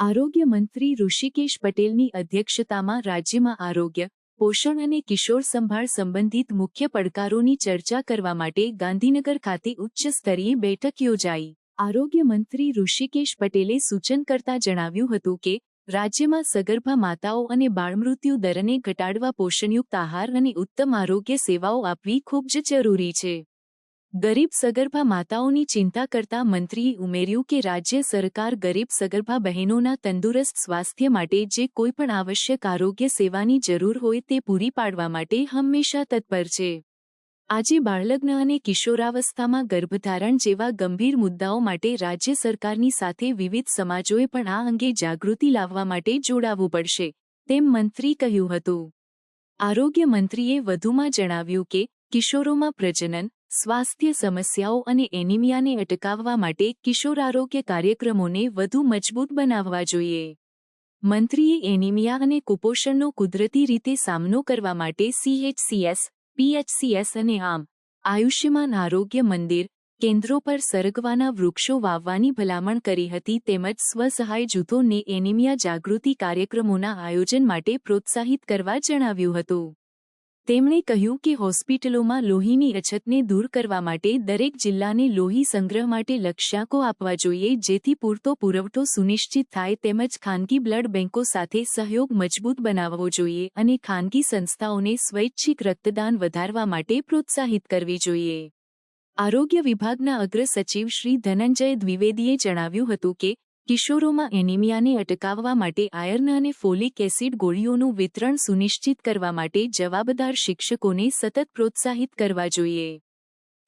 આરોગ્ય મંત્રી ઋષિકેશ પટેલની અધ્યક્ષતામાં રાજ્યમાં આરોગ્ય, પોષણ અને કિશોર સંભાળ સંબંધિત મુખ્ય પડકારોની ચર્ચા કરવા માટે ગાંધીનગર ખાતે ઉચ્ચ સ્તરીય બેઠક યોજાઈ. આરોગ્ય મંત્રી ઋષિકેશ પટેલે સૂચન કરતા જણાવ્યું હતું કે, રાજ્યમાં સગર્ભા માતાઓ અને બાળમૃત્યુ દરને ઘટાડવા પોષણયુક્ત આહાર અને ઉત્તમ આરોગ્ય સેવાઓ આપવી ખૂબ જ જરૂરી છે. ગરીબ સગર્ભા માતાઓની ચિંતા કરતા મંત્રીએ ઉમેર્યું કે રાજ્ય સરકાર ગરીબ સગર્ભા બહેનોના તંદુરસ્ત સ્વાસ્થ્ય માટે જે કોઈપણ આવશ્યક આરોગ્ય સેવાની જરૂર હોય તે પૂરી પાડવા માટે હંમેશા તત્પર છે. આજે બાળલગ્ન અને કિશોરાવસ્થામાં ગર્ભધારણ જેવા ગંભીર મુદ્દાઓ માટે રાજ્ય સરકારની સાથે વિવિધ સમાજોએ પણ આ અંગે જાગૃતિ લાવવા માટે જોડાવવું પડશે, તેમ મંત્રી કહ્યું હતું. આરોગ્ય મંત્રીએ વધુમાં જણાવ્યું કે, કિશોરોમાં પ્રજનન સ્વાસ્થ્ય સમસ્યાઓ અને એનિમિયાને અટકાવવા માટે કિશોર આરોગ્ય કાર્યક્રમોને વધુ મજબૂત બનાવવા જોઈએ. મંત્રીએ એનિમિયા અને કુપોષણનો કુદરતી રીતે સામનો કરવા માટે સીએચસીએસ પીએચસીએસ અને આમ, આયુષ્યમાન આરોગ્ય મંદિર, કેન્દ્રો પર સરગવાના વૃક્ષો વાવવાની ભલામણ કરી હતી તેમજ સ્વસહાય જૂથોને એનિમિયા જાગૃતિ કાર્યક્રમોના આયોજન માટે પ્રોત્સાહિત કરવા જણાવ્યું હતું. તેમણે કહ્યું કે હોસ્પિટલોમાં લોહીની અછતને દૂર કરવા માટે દરેક જિલ્લાને લોહી સંગ્રહ માટે લક્ષ્યાંકો આપવા જોઈએ, જેથી પૂરતો પુરવઠો સુનિશ્ચિત થાય તેમજ ખાનગી બ્લડ બેંકો સાથે સહયોગ મજબૂત બનાવવો જોઈએ અને ખાનગી સંસ્થાઓને સ્વૈચ્છિક રક્તદાન વધારવા માટે પ્રોત્સાહિત કરવી જોઈએ. આરોગ્ય વિભાગના અગ્ર સચિવ શ્રી ધનંજય દ્વિવેદીએ જણાવ્યું હતું કે કિશોરોમાં એનિમિયાને અટકાવવા માટે આયર્ન અને ફોલિક એસિડ ગોળીઓનું વિતરણ સુનિશ્ચિત કરવા માટે જવાબદાર શિક્ષકોને સતત પ્રોત્સાહિત કરવા જોઈએ.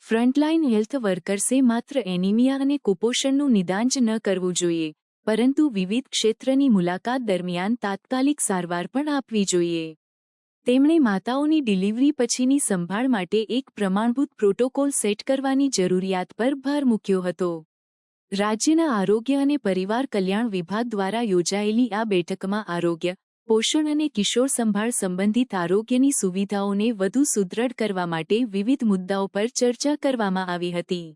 ફ્રન્ટલાઇન હેલ્થ વર્કર્સે માત્ર એનિમિયા અને કુપોષણનું નિદાન જ ન કરવું જોઈએ, પરંતુ વિવિધ ક્ષેત્રની મુલાકાત દરમિયાન તાત્કાલિક સારવાર પણ આપવી જોઈએ. તેમણે માતાઓની ડિલિવરી પછીની સંભાળ માટે એક પ્રમાણભૂત પ્રોટોકોલ સેટ કરવાની જરૂરિયાત પર ભાર મૂક્યો હતો. રાજ્યના આરોગ્ય અને પરિવાર કલ્યાણ વિભાગ દ્વારા યોજાયેલી આ બેઠકમાં આરોગ્ય, પોષણ અને કિશોર સંભાળ સંબંધિત આરોગ્યની સુવિધાઓને વધુ સુદૃઢ કરવા માટે વિવિધ મુદ્દાઓ પર ચર્ચા કરવામાં આવી હતી.